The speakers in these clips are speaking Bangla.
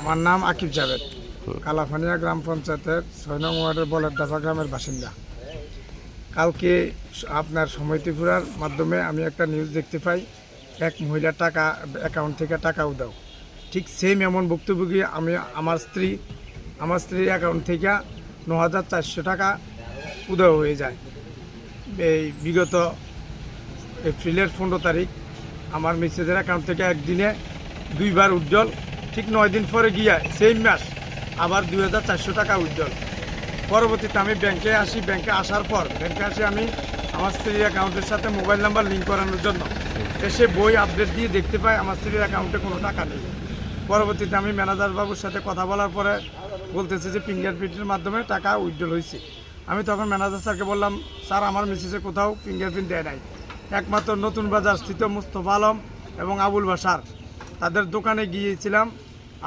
আমার নাম আকিব জাভেদ। কালাফানিয়া গ্রাম পঞ্চায়েতের ছয় নং ওয়ার্ডের বলের দাফা গ্রামের বাসিন্দা। কালকে আপনার সময় ত্রিপুরার মাধ্যমে আমি একটা নিউজ দেখতে পাই, এক মহিলার টাকা অ্যাকাউন্ট থেকে টাকা উদাও ঠিক সেম এমন ভুক্তভোগী আমি, আমার স্ত্রী, আমার স্ত্রীর অ্যাকাউন্ট থেকে ন হাজার চারশো টাকা উদয় হয়ে যায়। এই বিগত এপ্রিলের পনেরো তারিখ, আমার মেসেজের অ্যাকাউন্ট থেকে একদিনে দুইবার উজ্জ্বল। ঠিক নয় দিন পরে গিয়া সেম মাস আবার দুই হাজার চারশো টাকা উজ্জ্বল। পরবর্তীতে আমি ব্যাংকে আসি। ব্যাংকে আসার পর ব্যাংকে আসি আমি আমার স্ত্রীর অ্যাকাউন্টের সাথে মোবাইল নাম্বার লিঙ্ক করানোর জন্য। এসে বই আপডেট দিয়ে দেখতে পাই আমার স্ত্রীর অ্যাকাউন্টে কোনো টাকা নেই। পরবর্তীতে আমি ম্যানেজার বাবুর সাথে কথা বলার পরে বলতেছে যে ফিঙ্গারপ্রিন্টের মাধ্যমে টাকা উইথড্রল হয়েছে। আমি তখন ম্যানেজার স্যারকে বললাম, স্যার, আমার মেসেজে কোথাও ফিঙ্গারপ্রিন্ট দেয় নাই। একমাত্র নতুন বাজার স্থিত মুস্তফা আলম এবং আবুল বাসার তাদের দোকানে গিয়েছিলাম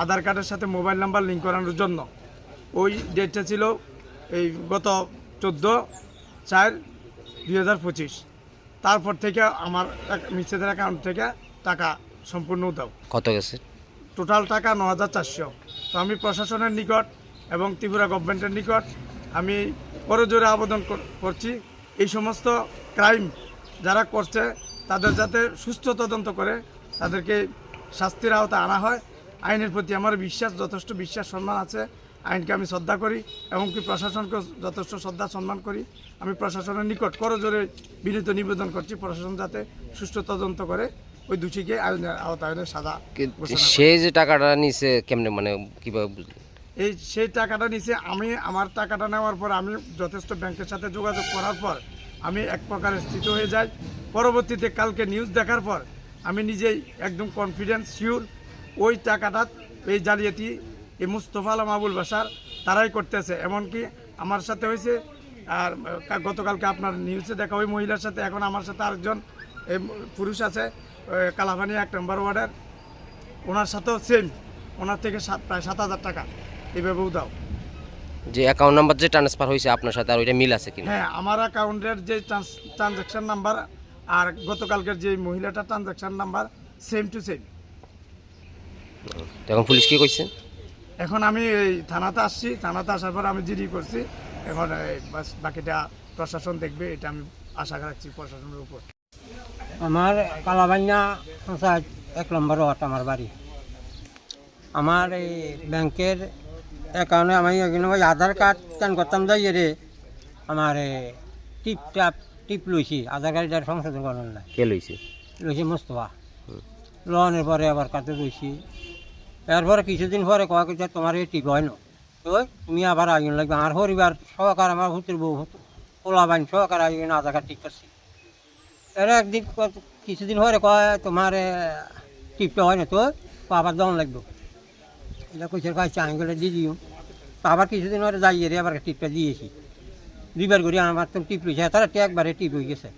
আধার কার্ডের সাথে মোবাইল নাম্বার লিঙ্ক করানোর জন্য। ওই ডেটটা ছিল এই গত চোদ্দ চার দুই হাজার পঁচিশ। তারপর থেকে আমার মিসেদের অ্যাকাউন্ট থেকে টাকা সম্পূর্ণ দাও কত গেছে? টোটাল টাকা ন হাজার চারশো। তো আমি প্রশাসনের নিকট এবং ত্রিপুরা গভর্নমেন্টের নিকট আমি করজোরে আবেদন করছি। এই সমস্ত ক্রাইম যারা করছে তাদের যাতে সুস্থ তদন্ত করে তাদেরকে শাস্তির আওতায় আনা হয় আইনের প্রতি আমার বিশ্বাস যথেষ্ট বিশ্বাস সম্মান আছে আইনকে আমি শ্রদ্ধা করি এমনকি প্রশাসনকে যথেষ্ট শ্রদ্ধা সম্মান করি আমি প্রশাসনের নিকট করজোরে বিনীত নিবেদন করছি প্রশাসন যাতে সুষ্ঠু তদন্ত করে ওই দোষীকে আইনের আওতায়নের সাজা করে। সে যে টাকাটা নিছে কেমনে মানে কীভাবে? এই সেই টাকাটা নিচে আমি আমার টাকাটা নেওয়ার পর আমি যথেষ্ট ব্যাংকের সাথে যোগাযোগ করার পর আমি এক প্রকার স্থিত হয়ে যাই পরবর্তীতে কালকে নিউজ দেখার পর আমি নিজেই একদম কনফিডেন্স শিওর ওই টাকাটা এই জালিয়াতি এই মুস্তফা আলম আবুল বাসার তারাই করতেছে। এমনকি আমার সাথে হয়েছে আর গতকালকে আপনার নিউজে দেখা ওই মহিলার সাথে এখন আমার সাথে আরেকজন এই পুরুষ আছে আহ, কালাপানি এক নম্বর ওয়ার্ডের। ওনার সাথেও সেম ওনার থেকে সাত প্রায় সাত হাজার টাকা এইভাবেও দাও। যে অ্যাকাউন্ট নাম্বার যে ট্রান্সফার হয়েছে আপনার সাথে আর ওইটা মিল আছে কিনা? হ্যাঁ আমার অ্যাকাউন্টের যে ট্রানজাকশন নাম্বার আর গতকালকের যে মহিলাটার transaction number same to same এখন পুলিশ কি কইছে? এখন আমি এই থানাতে আসছি থানাতে আসার পর আমি জিডি করছি। এখন বাকিটা প্রশাসন দেখবে এটা আমি আশা রাখছি প্রশাসনের উপর। আমার কালাবান্যা পঞ্চায়েত এক নম্বর ওয়ার্ড আমার বাড়ি। আমার এই ব্যাংকের অ্যাকাউন্টে আমি ওই আধার কার্ড স্ক্যান করতাম যাই রে আমার এ, টিপ লইছি আধার কার্ডটা সংশোধন করার নাই। কে লইছে? লইছি মোস্তফা। লোনের পরে আবার কাটতে লইছি। এরপরে কিছুদিন পরে কয় কিছু তোমার এই টিপ হয় না। তো তুমি আবার আইন লাগবে। আমার পরিবার সহকার আমার হুতুর বউ পোলা বাইন সহকার আইন আধার কার্ড ঠিক করছি। এর একদিন কিছুদিন পরে কয় তোমার টিপটা হয় না তো আবার দম লাগবে। এটা কয় চাই করে দিয়ে দিও। আবার কিছুদিন পরে যাই রে আবার টিপটা দিয়েছি। দুইবার করে আমার তো টিপ লইছে তারা একবারে টিপ হয়ে গেছে।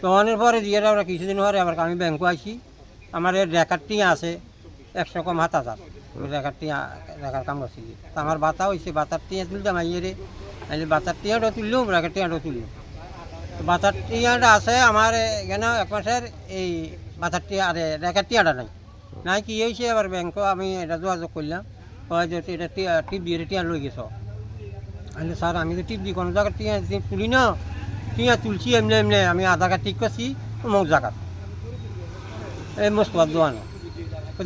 তো অনেক পরে দিয়ে আমরা কিছুদিন পরে আবার আমি ব্যাংকে আইছি। আমার এর রেকার টিয়া আছে একশো কম হাত হাজার। রেকার টিয়া রেকার কাম করছি। তো আমার বাতা হয়েছে বাতার টিয়া তুলতাম আইয়ে রে আইলে বাতার টিয়াটা তুললাম রেকার টিয়াটা তুললাম তো বাতার টিয়াটা আছে আমার এখানে এক মাসের এই বাতার টিয়া আরে রেকার টিয়াটা নাই। নাই কি হয়েছে আবার ব্যাংকে আমি এটা যোগাযোগ করলাম। এটা টিপ দিয়ে টিয়া লই গেছ। আইলে স্যার, আমি তো টিপ দিই, কোনো জায়গায় টিয়া তুলি না। টিয়া তুলছি, এমনি এমনি, আমি আধার কার্ড ঠিক করছি, অমুক জায়গা এই মোস্তফার দোয়ানো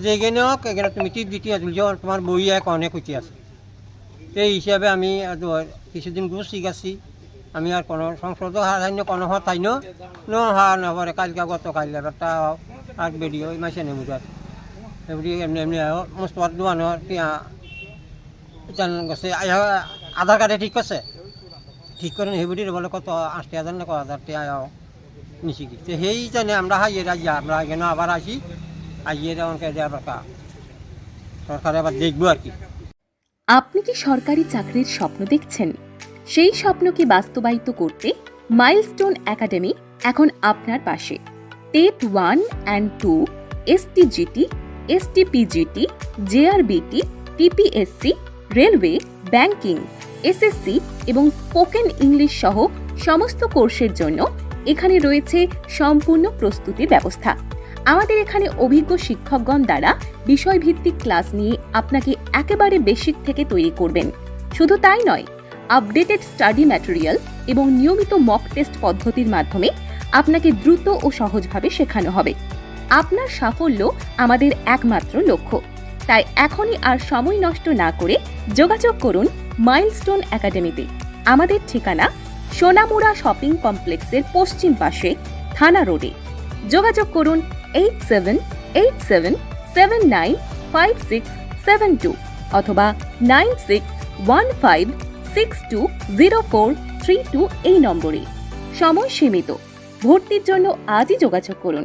যে এখানে হোক, এখানে তুমি টিপ দি টিয়া তুলছি আর তোমার বই এক অনেক উঠি আছে। এই হিসাবে আমি আর কিছুদিন গুছি গেছি আমি আর কোনো সংসদ হারাইন কোনো হতাই ন। হা নপরে কালকে গত কালকে একটা আর বেরিয়ে ওই মাসে নেমু যার এমনি এমনি মোস্তফার দোয়ানো টিয়া জান গেছে আধার কার্ডে ঠিক করছে ঠিক করে হেবুটি বলে কত আটটি হাজার না কত হাজার টাকা নিছি কি? তো সেই জানে আমরা হাইয়ে রাজি, আমরা এখানে আবার আসি? আইয়ে আমাকে আবার কা- সরকার আবার দেখব আর কি। আপনি কি সরকারি চাকরির স্বপ্ন দেখছেন? সেই স্বপ্নকে বাস্তবায়িত করতে মাইলস্টোন একাডেমি এখন আপনার পাশে। TET one and two STGT STPGT JRBT TPSC railway banking SSC এবং স্পোকেন ইংলিশ সহ সমস্ত কোর্সের জন্য এখানে রয়েছে সম্পূর্ণ প্রস্তুতি ব্যবস্থা। আমাদের এখানে অভিজ্ঞ শিক্ষকগণ দ্বারা বিষয়ভিত্তিক ক্লাস নিয়ে আপনাকে একেবারে বেসিক থেকে তৈরি করবেন। শুধু তাই নয়, আপডেটেড স্টাডি ম্যাটেরিয়াল এবং নিয়মিত মক টেস্ট পদ্ধতির মাধ্যমে আপনাকে দ্রুত ও সহজভাবে শেখানো হবে। আপনার সাফল্য আমাদের একমাত্র লক্ষ্য। তাই এখনই আর সময় নষ্ট না করে যোগাযোগ করুন মাইলস্টোন একাডেমিতে। আমাদের ঠিকানা সোনামুড়া শপিং কমপ্লেক্সের পশ্চিম পাশে থানা রোডে। যোগাযোগ করুন eight seven eight seven seven nine five six seven two অথবা nine six one five six two zero four three two এই নম্বরে। সময় সীমিত। ভর্তির জন্য আজই যোগাযোগ করুন।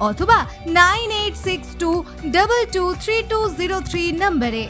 অথবা nine eight six two double two three two zero three নম্বরে